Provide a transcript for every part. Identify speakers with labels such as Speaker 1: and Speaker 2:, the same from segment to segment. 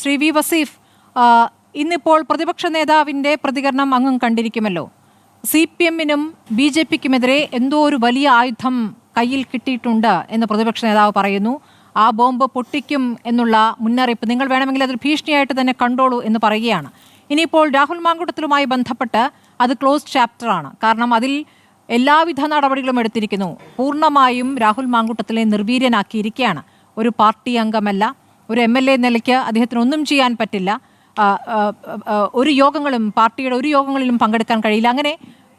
Speaker 1: Shri V Wasif ഇന്നിപ്പോൾ പ്രതിപക്ഷ നേതാവിന്റെ പ്രതികരണം അങ്ങും കണ്ടിരിക്കുമല്ലോ. സി പി എമ്മിനും ബി ജെ പിക്കുമെതിരെ എന്തോ ഒരു വലിയ ആയുധം കയ്യിൽ കിട്ടിയിട്ടുണ്ട് എന്ന് പ്രതിപക്ഷ നേതാവ് പറയുന്നു. ആ ബോംബ് പൊട്ടിക്കും എന്നുള്ള മുന്നറിയിപ്പ് നിങ്ങൾ വേണമെങ്കിൽ അതൊരു ഭീഷണിയായിട്ട് തന്നെ കണ്ടോളൂ എന്ന് പറയുകയാണ്. ഇനിയിപ്പോൾ രാഹുൽ മാങ്കുട്ടത്തിലുമായി ബന്ധപ്പെട്ട് അത് ക്ലോസ്ഡ് ചാപ്റ്ററാണ്. കാരണം അതിൽ എല്ലാവിധ നടപടികളും എടുത്തിരിക്കുന്നു. പൂർണമായും രാഹുൽ മാങ്കുട്ടത്തിലെ നിർവീര്യനാക്കിയിരിക്കുകയാണ്. ഒരു പാർട്ടി അംഗമല്ല ഒരു എം എൽ എ നിലയ്ക്ക് അദ്ദേഹത്തിന് ഒന്നും ചെയ്യാൻ പറ്റില്ല. ഒരു യോഗങ്ങളും പാർട്ടിയുടെ ഒരു യോഗങ്ങളിലും പങ്കെടുക്കാൻ കഴിയില്ല. അങ്ങനെ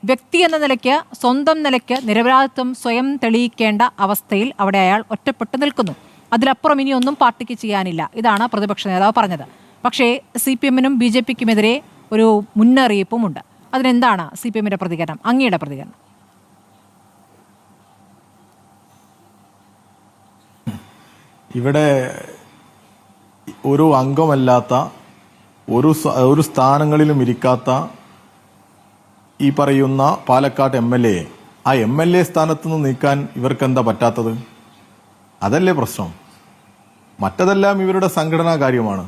Speaker 1: വ്യക്തി എന്ന നിലയ്ക്ക് സ്വന്തം നിലയ്ക്ക് നിരപരാധിത്വം സ്വയം തെളിയിക്കേണ്ട അവസ്ഥയിൽ അവിടെ അയാൾ ഒറ്റപ്പെട്ട് നിൽക്കുന്നു. അതിലപ്പുറം ഇനിയൊന്നും പാർട്ടിക്ക് ചെയ്യാനില്ല. ഇതാണ് പ്രതിപക്ഷ നേതാവ് പറഞ്ഞത്. പക്ഷേ സി പി എമ്മിനും ബി ജെ പിക്കുമെതിരെ ഒരു മുന്നറിയിപ്പുമുണ്ട്. അതിനെന്താണ് സി പി എമ്മിന്റെ പ്രതികരണം? അങ്ങയുടെ പ്രതികരണം.
Speaker 2: ഇവിടെ ഒരു അംഗമല്ലാത്ത ഒരു ഒരു സ്ഥാനങ്ങളിലും ഇരിക്കാത്ത ഈ പറയുന്ന പാലക്കാട് എം എൽ എ. ആ എം എൽ എ സ്ഥാനത്ത് നിന്ന് നീക്കാൻ ഇവർക്ക് എന്താ പറ്റാത്തത്? അതല്ലേ പ്രശ്നം. മറ്റതെല്ലാം ഇവരുടെ സംഘടനാ കാര്യമാണ്.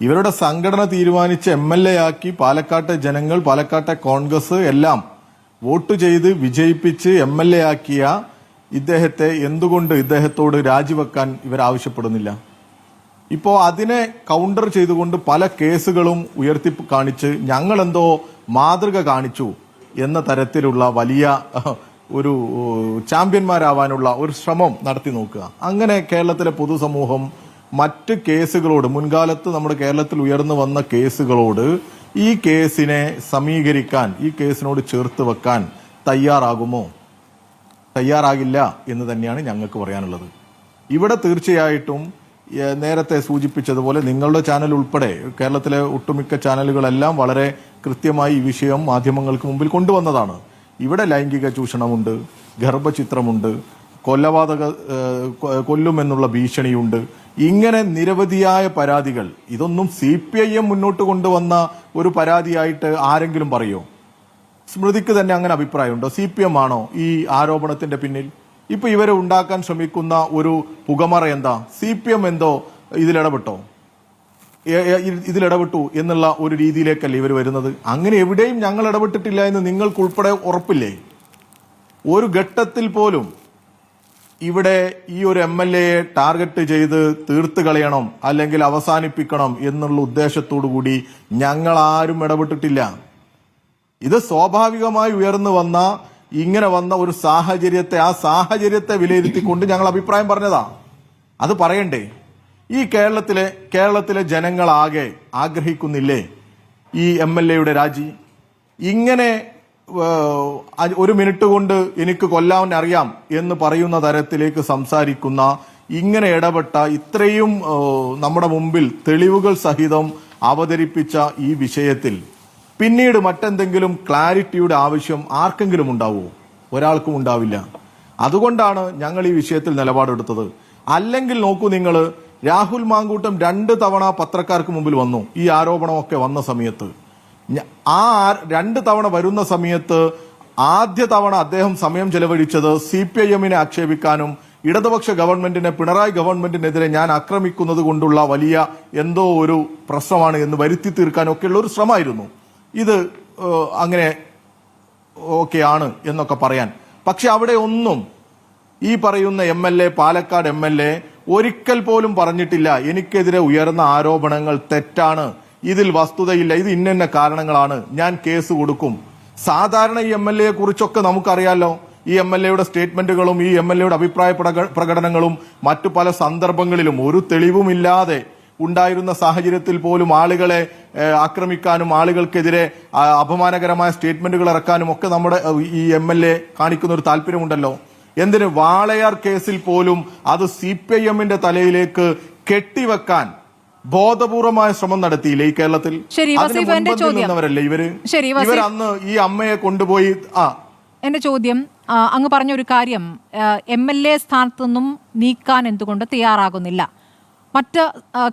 Speaker 2: ഇവരുടെ സംഘടന തീരുമാനിച്ച് എം എൽ എ ആക്കി പാലക്കാട്ടെ ജനങ്ങൾ പാലക്കാട്ടെ കോൺഗ്രസ് എല്ലാം വോട്ട് ചെയ്ത് വിജയിപ്പിച്ച് എം എൽ എ ആക്കിയ ഇദ്ദേഹത്തെ എന്തുകൊണ്ട് ഇദ്ദേഹത്തോട് രാജിവെക്കാൻ ഇവർ ആവശ്യപ്പെടുന്നില്ല ഇപ്പോ അതിനെ കൗണ്ടർ ചെയ്തുകൊണ്ട് പല കേസുകളും ഉയർത്തി കാണിച്ച് ഞങ്ങൾ എന്തോ മാതൃക കാണിച്ചു എന്ന തരത്തിലുള്ള വലിയ ഒരു ചാമ്പ്യന്മാരാവാനുള്ള ഒരു ശ്രമം നടത്തി നോക്കുക. അങ്ങനെ കേരളത്തിലെ പൊതുസമൂഹം മറ്റ് കേസുകളോട് മുൻകാലത്ത് നമ്മുടെ കേരളത്തിൽ ഉയർന്നു വന്ന കേസുകളോട് ഈ കേസിനെ സമീകരിക്കാൻ ഈ കേസിനോട് ചേർത്ത് വെക്കാൻ തയ്യാറാകുമോ? തയ്യാറാകില്ല എന്ന് തന്നെയാണ് ഞങ്ങൾക്ക് പറയാനുള്ളത്. ഇവിടെ തീർച്ചയായിട്ടും നേരത്തെ സൂചിപ്പിച്ചതുപോലെ നിങ്ങളുടെ ചാനൽ ഉൾപ്പെടെ കേരളത്തിലെ ഒട്ടുമിക്ക ചാനലുകളെല്ലാം വളരെ കൃത്യമായി ഈ വിഷയം മാധ്യമങ്ങൾക്ക് മുമ്പിൽ കൊണ്ടുവന്നതാണ്. ഇവിടെ ലൈംഗിക ചൂഷണമുണ്ട് ഗർഭചിത്രമുണ്ട് കൊലപാതക കൊല്ലുമെന്നുള്ള ഭീഷണിയുണ്ട്. ഇങ്ങനെ നിരവധിയായ പരാതികൾ ഇതൊന്നും സി പി ഐ എം മുന്നോട്ട് കൊണ്ടുവന്ന ഒരു പരാതിയായിട്ട് ആരെങ്കിലും പറയോ? സ്മൃതിക്ക് തന്നെ അങ്ങനെ അഭിപ്രായമുണ്ടോ? സി പി എം ആണോ ഈ ആരോപണത്തിന്റെ പിന്നിൽ? ഇപ്പൊ ഇവരെ ഉണ്ടാക്കാൻ ശ്രമിക്കുന്ന ഒരു പുകമറ എന്താ? സി പി എം എന്തോ ഇതിലിടപെട്ടോ? ഇതിലിടപെട്ടു എന്നുള്ള ഒരു രീതിയിലേക്കല്ലേ ഇവർ വരുന്നത്? അങ്ങനെ എവിടെയും ഞങ്ങൾ ഇടപെട്ടിട്ടില്ല എന്ന് നിങ്ങൾക്കുൾപ്പെടെ ഉറപ്പില്ലേ? ഒരു ഘട്ടത്തിൽ പോലും ഇവിടെ ഈ ഒരു എം എൽ എയെ ടാർഗറ്റ് ചെയ്ത് തീർത്ത് കളയണം അല്ലെങ്കിൽ അവസാനിപ്പിക്കണം എന്നുള്ള ഉദ്ദേശത്തോടു കൂടി ഞങ്ങൾ ആരും ഇടപെട്ടിട്ടില്ല. ഇത് സ്വാഭാവികമായി ഉയർന്നു വന്ന ഇങ്ങനെ വന്ന ഒരു സാഹചര്യത്തെ ആ സാഹചര്യത്തെ വിലയിരുത്തിക്കൊണ്ട് ഞങ്ങൾ അഭിപ്രായം പറഞ്ഞതാ. അത് പറയണ്ടേ? ഈ കേരളത്തിലെ കേരളത്തിലെ ജനങ്ങളാകെ ആഗ്രഹിക്കുന്നില്ലേ? ഈ എം എൽ എയുടെ രാജി. ഇങ്ങനെ ഒരു മിനിറ്റ് കൊണ്ട് എനിക്ക് കൊല്ലാൻ അറിയാം എന്ന് പറയുന്ന തരത്തിലേക്ക് സംസാരിക്കുന്ന ഇങ്ങനെ ഇടപെട്ട ഇത്രയും നമ്മുടെ മുമ്പിൽ തെളിവുകൾ സഹിതം അവതരിപ്പിച്ച ഈ വിഷയത്തിൽ പിന്നീട് മറ്റെന്തെങ്കിലും ക്ലാരിറ്റിയുടെ ആവശ്യം ആർക്കെങ്കിലും ഉണ്ടാവുമോ ഒരാൾക്കും ഉണ്ടാവില്ല. അതുകൊണ്ടാണ് ഞങ്ങൾ ഈ വിഷയത്തിൽ നിലപാടെടുത്തത്. അല്ലെങ്കിൽ നോക്കൂ നിങ്ങൾ രാഹുൽ മാങ്കൂട്ടം രണ്ട് തവണ പത്രക്കാർക്ക് മുമ്പിൽ വന്നു ഈ ആരോപണമൊക്കെ വന്ന സമയത്ത്. ആ രണ്ട് തവണ വരുന്ന സമയത്ത് ആദ്യ തവണ അദ്ദേഹം സമയം ചെലവഴിച്ചത് സി പി ഐ എമ്മിനെ ആക്ഷേപിക്കാനും ഇടതുപക്ഷ ഗവൺമെന്റിനെ പിണറായി ഗവൺമെന്റിനെതിരെ ഞാൻ ആക്രമിക്കുന്നത് കൊണ്ടുള്ള വലിയ എന്തോ ഒരു പ്രശ്നമാണ് എന്ന് വരുത്തി തീർക്കാനൊക്കെയുള്ള ഒരു ശ്രമമായിരുന്നു. ഇത് അങ്ങനെ ഓക്കെ ആണ് എന്നൊക്കെ പറയാൻ. പക്ഷെ അവിടെ ഒന്നും ഈ പറയുന്ന M L A Palakkad M L A ഒരിക്കൽ പോലും പറഞ്ഞിട്ടില്ല എനിക്കെതിരെ ഉയർന്ന ആരോപണങ്ങൾ തെറ്റാണ് ഇതിൽ വസ്തുതയില്ല ഇത് ഇന്ന കാരണങ്ങളാണ് ഞാൻ കേസ് കൊടുക്കും. സാധാരണ ഈ എം എൽ എയെ കുറിച്ചൊക്കെ നമുക്കറിയാലോ ഈ എം എൽ എയുടെ സ്റ്റേറ്റ്മെന്റുകളും ഈ എം എൽ എയുടെ അഭിപ്രായ പ്രകടനങ്ങളും മറ്റു പല സന്ദർഭങ്ങളിലും ഒരു തെളിവുമില്ലാതെ ഉണ്ടായിരുന്ന സാഹചര്യത്തിൽ പോലും ആളുകളെ ആക്രമിക്കാനും ആളുകൾക്കെതിരെ അപമാനകരമായ സ്റ്റേറ്റ്മെന്റുകൾ ഇറക്കാനും ഒക്കെ നമ്മുടെ ഈ എം എൽ എ കാണിക്കുന്ന ഒരു താല്പര്യമുണ്ടല്ലോ. എന്തിന് വാളയാർ കേസിൽ പോലും അത് സി പി ഐ എമ്മിന്റെ തലയിലേക്ക് കെട്ടിവെക്കാൻ ബോധപൂർവമായ ശ്രമം നടത്തിയില്ലേ ഈ കേരളത്തിൽ. നിന്നവരല്ലേ ഇവർ? ഇവരന്ന് ഈ അമ്മയെ കൊണ്ടുപോയി ആ.
Speaker 1: എന്റെ ചോദ്യം അങ്ങ് പറഞ്ഞ ഒരു കാര്യം എം എൽ എ സ്ഥാനത്തു നിന്നും നീക്കാൻ എന്തുകൊണ്ട് തയ്യാറാകുന്നില്ല? മറ്റ്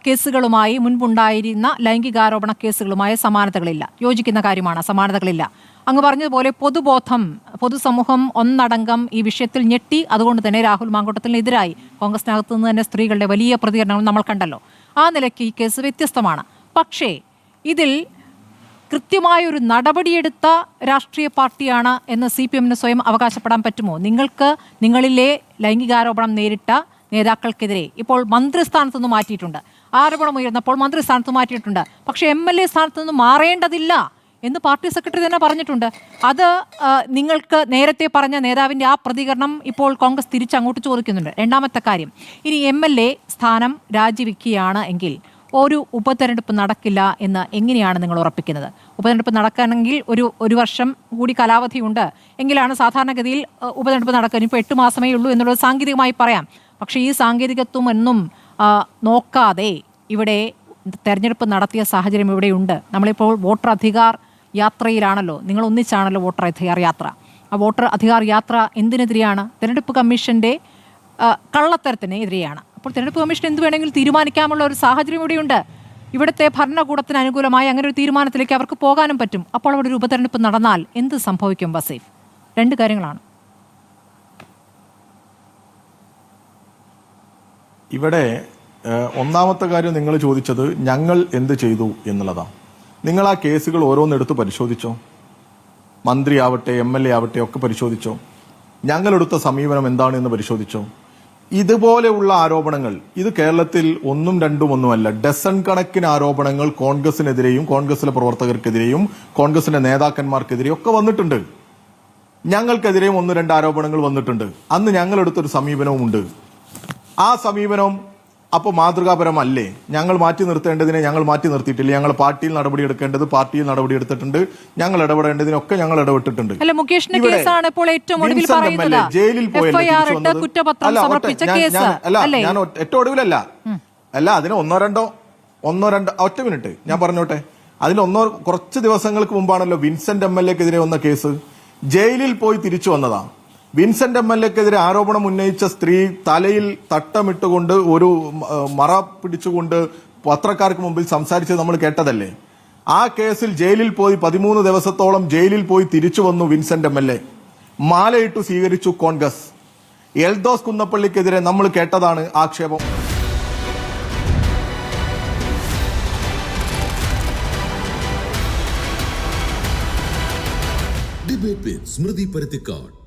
Speaker 1: കേസുകളുമായി മുൻപുണ്ടായിരുന്ന ലൈംഗികാരോപണ കേസുകളുമായി സമാനതകളില്ല. യോജിക്കുന്ന കാര്യമാണ് സമാനതകളില്ല. അങ്ങ് പറഞ്ഞതുപോലെ പൊതുബോധം പൊതുസമൂഹം ഒന്നടങ്കം ഈ വിഷയത്തിൽ ഞെട്ടി. അതുകൊണ്ട് തന്നെ രാഹുൽ മാങ്കോട്ടത്തിനെതിരായി കോൺഗ്രസിനകത്ത് നിന്ന് തന്നെ സ്ത്രീകളുടെ വലിയ പ്രതികരണങ്ങൾ നമ്മൾ കണ്ടല്ലോ. ആ നിലയ്ക്ക് ഈ കേസ് വ്യത്യസ്തമാണ്. പക്ഷേ ഇതിൽ കൃത്യമായൊരു നടപടിയെടുത്ത രാഷ്ട്രീയ പാർട്ടിയാണ് എന്ന് സി പി എമ്മിന് സ്വയം അവകാശപ്പെടാൻ പറ്റുമോ? നിങ്ങൾക്ക് നിങ്ങളിലെ ലൈംഗികാരോപണം നേരിട്ട നേതാക്കൾക്കെതിരെ ഇപ്പോൾ മന്ത്രിസ്ഥാനത്തു നിന്ന് മാറ്റിയിട്ടുണ്ട്. ആരോപണം ഉയർന്നപ്പോൾ മന്ത്രിസ്ഥാനത്ത് മാറ്റിയിട്ടുണ്ട്. പക്ഷേ എം എൽ എ സ്ഥാനത്ത് നിന്ന് മാറേണ്ടതില്ല എന്ന് പാർട്ടി സെക്രട്ടറി തന്നെ പറഞ്ഞിട്ടുണ്ട്. അത് നിങ്ങൾക്ക് നേരത്തെ പറഞ്ഞ നേതാവിന്റെ ആ പ്രതികരണം ഇപ്പോൾ കോൺഗ്രസ് തിരിച്ചങ്ങോട്ട് ചോദിക്കുന്നുണ്ട്. രണ്ടാമത്തെ കാര്യം ഇനി എം എൽ എ സ്ഥാനം രാജിവെക്കുകയാണ് എങ്കിൽ ഒരു ഉപതെരഞ്ഞെടുപ്പ് നടക്കില്ല എന്ന് എങ്ങനെയാണ് നിങ്ങൾ ഉറപ്പിക്കുന്നത്? ഉപതെരഞ്ഞെടുപ്പ് നടക്കണമെങ്കിൽ ഒരു ഒരു വർഷം കൂടി കാലാവധിയുണ്ട്. എങ്കിലാണ് സാധാരണഗതിയിൽ ഉപതെരഞ്ഞെടുപ്പ് നടക്കുക ഇപ്പോൾ എട്ട് മാസമേ ഉള്ളൂ എന്നുള്ളത് സാങ്കേതികമായി പറയാം. പക്ഷേ ഈ സാങ്കേതികത്വം എന്നും നോക്കാതെ ഇവിടെ തെരഞ്ഞെടുപ്പ് നടത്തിയ സാഹചര്യം ഇവിടെയുണ്ട്. നമ്മളിപ്പോൾ വോട്ടർ അധികാർ യാത്രയിലാണല്ലോ. നിങ്ങൾ ഒന്നിച്ചാണല്ലോ വോട്ടർ അധികാർ യാത്ര. ആ വോട്ടർ അധികാർ യാത്ര എന്തിനെതിരെയാണ്? തിരഞ്ഞെടുപ്പ് കമ്മീഷന്റെ കള്ളത്തരത്തിന് എതിരെയാണ്. അപ്പോൾ തിരഞ്ഞെടുപ്പ് കമ്മീഷൻ എന്ത് വേണമെങ്കിലും തീരുമാനിക്കാമുള്ള ഒരു സാഹചര്യം ഇവിടെയുണ്ട്. ഇവിടുത്തെ ഭരണകൂടത്തിന് അനുകൂലമായി അങ്ങനെ ഒരു തീരുമാനത്തിലേക്ക് അവർക്ക് പോകാനും പറ്റും. അപ്പോൾ അവിടെ ഒരു ഉപതെരഞ്ഞെടുപ്പ് നടന്നാൽ എന്ത് സംഭവിക്കും വസീഫ്? രണ്ട് കാര്യങ്ങളാണ്.
Speaker 2: ഇവിടെ ഒന്നാമത്തെ കാര്യം നിങ്ങൾ ചോദിച്ചത് ഞങ്ങൾ എന്ത് ചെയ്തു എന്നുള്ളതാണ്. നിങ്ങൾ ആ കേസുകൾ ഓരോന്നെടുത്ത് പരിശോധിച്ചോ? മന്ത്രി ആവട്ടെ എം എൽ എ ആവട്ടെ ഒക്കെ പരിശോധിച്ചോ? ഞങ്ങളെടുത്ത സമീപനം എന്താണ് എന്ന് പരിശോധിച്ചോ? ഇതുപോലെയുള്ള ആരോപണങ്ങൾ ഇത് കേരളത്തിൽ ഒന്നും രണ്ടും ഒന്നുമല്ല ഡസൺ കണക്കിന് ആരോപണങ്ങൾ കോൺഗ്രസിനെതിരെയും കോൺഗ്രസിലെ പ്രവർത്തകർക്കെതിരെയും കോൺഗ്രസിന്റെ നേതാക്കന്മാർക്കെതിരെയും ഒക്കെ വന്നിട്ടുണ്ട്. ഞങ്ങൾക്കെതിരെയും ഒന്ന് രണ്ട് ആരോപണങ്ങൾ വന്നിട്ടുണ്ട്. അന്ന് ഞങ്ങളെടുത്തൊരു സമീപനവുമുണ്ട്. ആ സമീപനം അപ്പോൾ മാതൃകാപരമല്ലേ? ഞങ്ങൾ മാറ്റി നിർത്തേണ്ടതിനെ ഞങ്ങൾ മാറ്റി നിർത്തിയിട്ടില്ല. ഞങ്ങൾ പാർട്ടിയിൽ നടപടി എടുക്കേണ്ടത് പാർട്ടിയിൽ നടപടി എടുത്തിട്ടുണ്ട് ഞങ്ങൾ ഇടപെടേണ്ടതിനൊക്കെ ഞങ്ങൾ ഇടപെട്ടിട്ടുണ്ട്. ജയിലിൽ അല്ല, ഞാൻ- ഏറ്റവും ഒടുവിലല്ല. അല്ല അതിന് ഒന്നോ രണ്ടോ ഒന്നോ രണ്ടോ ഒറ്റ മിനിറ്റ്. ഞാൻ പറഞ്ഞോട്ടെ. അതിൽ ഒന്നോ കുറച്ച് ദിവസങ്ങൾക്ക് മുമ്പാണല്ലോ വിൻസെന്റ് എം എൽ എക്കെതിരെ വന്ന കേസ്. ജയിലിൽ പോയി തിരിച്ചു വന്നതാ. വിൻസെന്റ് എം എൽ എക്കെതിരെ ആരോപണം ഉന്നയിച്ച സ്ത്രീ തലയിൽ തട്ടമിട്ടുകൊണ്ട് ഒരു മറ പിടിച്ചുകൊണ്ട് പത്രക്കാർക്ക് മുമ്പിൽ സംസാരിച്ചത് നമ്മൾ കേട്ടതല്ലേ? ആ കേസിൽ ജയിലിൽ പോയി പതിമൂന്ന് ദിവസത്തോളം ജയിലിൽ പോയി തിരിച്ചു വന്നു വിൻസെന്റ് എം എൽ എ. മാലയിട്ടു സ്വീകരിച്ചു കോൺഗ്രസ്. എൽദോസ് കുന്നപ്പള്ളിക്കെതിരെ നമ്മൾ കേട്ടതാണ് ആക്ഷേപം.
Speaker 3: ഡിബേറ്റ് സ്മൃതി പരുത്തിക്കാട്.